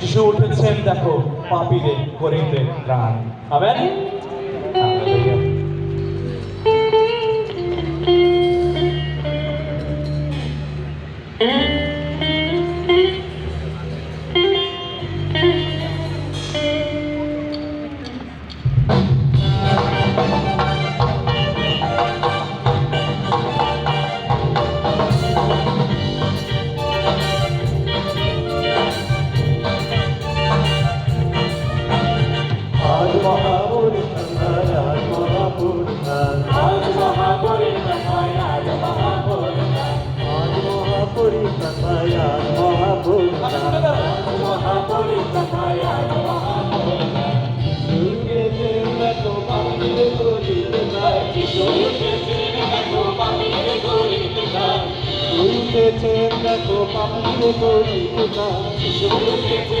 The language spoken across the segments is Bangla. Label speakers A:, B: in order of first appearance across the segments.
A: যিশু উঠেছেন দেখো পাপীরে করিতে ত্রাণ আমেন হালেলুয়া।
B: মহাপরিত্রাণ আজ মহাপরিত্রাণ
A: আজ মহাপরিত্রাণ, আজ মহাপরিত্রাণ।
B: আজ মহাপরিত্রাণ আজ মহাপরিত্রাণ উঠেছে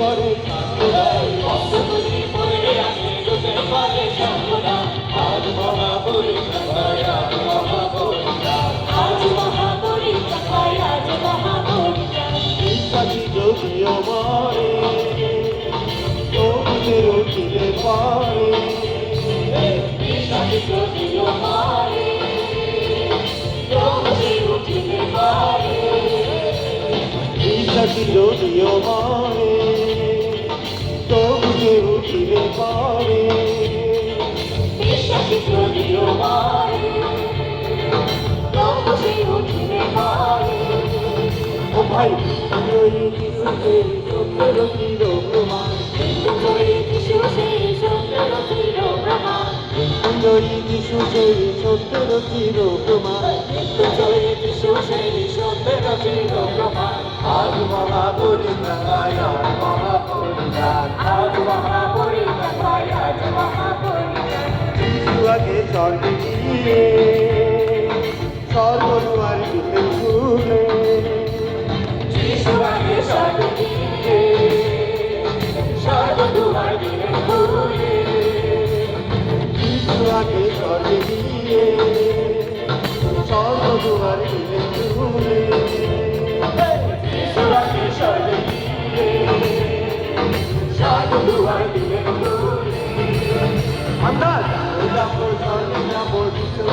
B: দুটো ঘরে সাধনা আজ উঠিলে পরে। ও ভাই ওই যিশুকে সত্যের চির প্রমাণ। ওই যিশু সেই সত্যের চির প্রমাণ। আজ মহাপরিত্রাণ আজ মহাপরিত্রাণ যিশু আগে স্বর্গে গিয়ে স্বর্গদুয়ার দিতে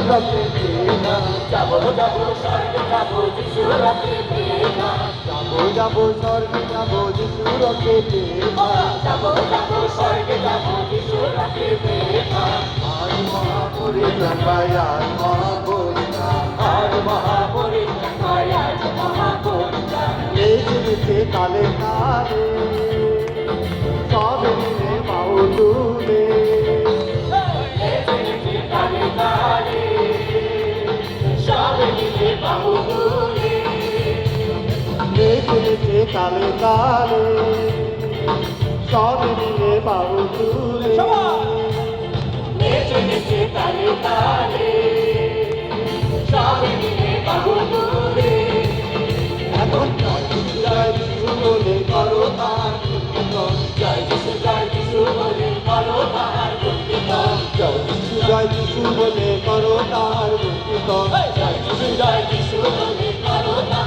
B: যাব যাব
A: যাব রাতে প্রেমা
B: যাব যাব স্বর্গে যাব যিশু
A: যাব যাব যাব রাতে প্রেমা
B: আজ মহাপরিত্রাণ ভাই আজ
A: আর মহাপরিত্রাণ
B: এই জিনিসে কালে কালে জিনিসে কালে কালে সব মিলে মাউলুলে
A: নেচে নেচে তালে তালে সব মিলে বাহুগুলি
B: এখন জয় যিশু বলে করো তার
A: জয় যিশু জয় যিশু বলে বলো তাহার
B: জয় যিশু জয় যিশু বলে করো তার
A: জয় যিশু জয় যিশু বলে করো তাহার গুণকীর্তন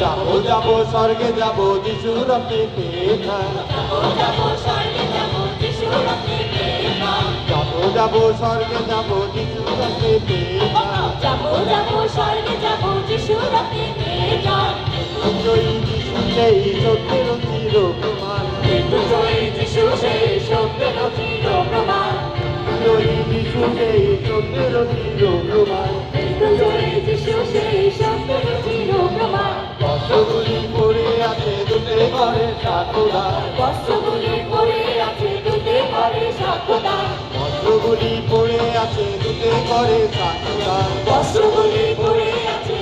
B: যাব যাব স্বর্গে যাব যিশু রকে পেখা
A: যাব যাব স্বর্গে যাব যিশু প্রেমা
B: যাব যাব স্বর্গে যাব যিশু জয়ী যিশু সেই সত্যের চির প্রমাণ।
A: কিন্তু জয় যিশু সেই সত্যের চির প্রমাণ।
B: জয়ী যিশু সেই সত্যের চির সাধুদান
A: বস্ত্রগুলি আছে
B: পড়ে আছে দুতে করে সাধুদান
A: বস্ত্রগুলি পরে আছে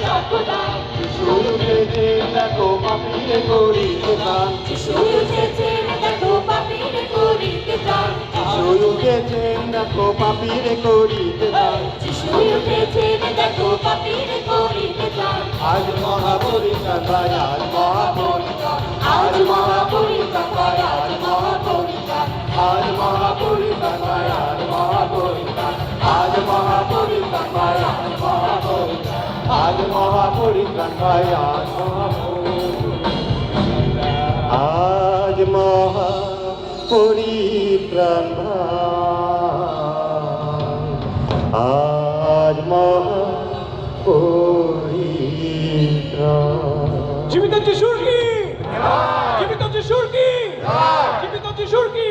A: সাধুদান
B: শুরুতে যে দেখো পাপিরে করিতে দান
A: যিশু উঠেছে দেখো পাপিরে করিতে চান।
B: শুরুতে যে দেখো পাপিরে করিতে দান
A: যিশু উঠেছে দেখো পাপিরে করিতে চান।
B: আজ আজ
A: আজ
B: মহাপরিত্রাণ আজ মহাপরিত্রাণ পায় আজ আজ মহাপরিত্রাণ
C: জীবিত যিশুর কি? জীবিত যিশুর কি? জীবিত যিশুর কি?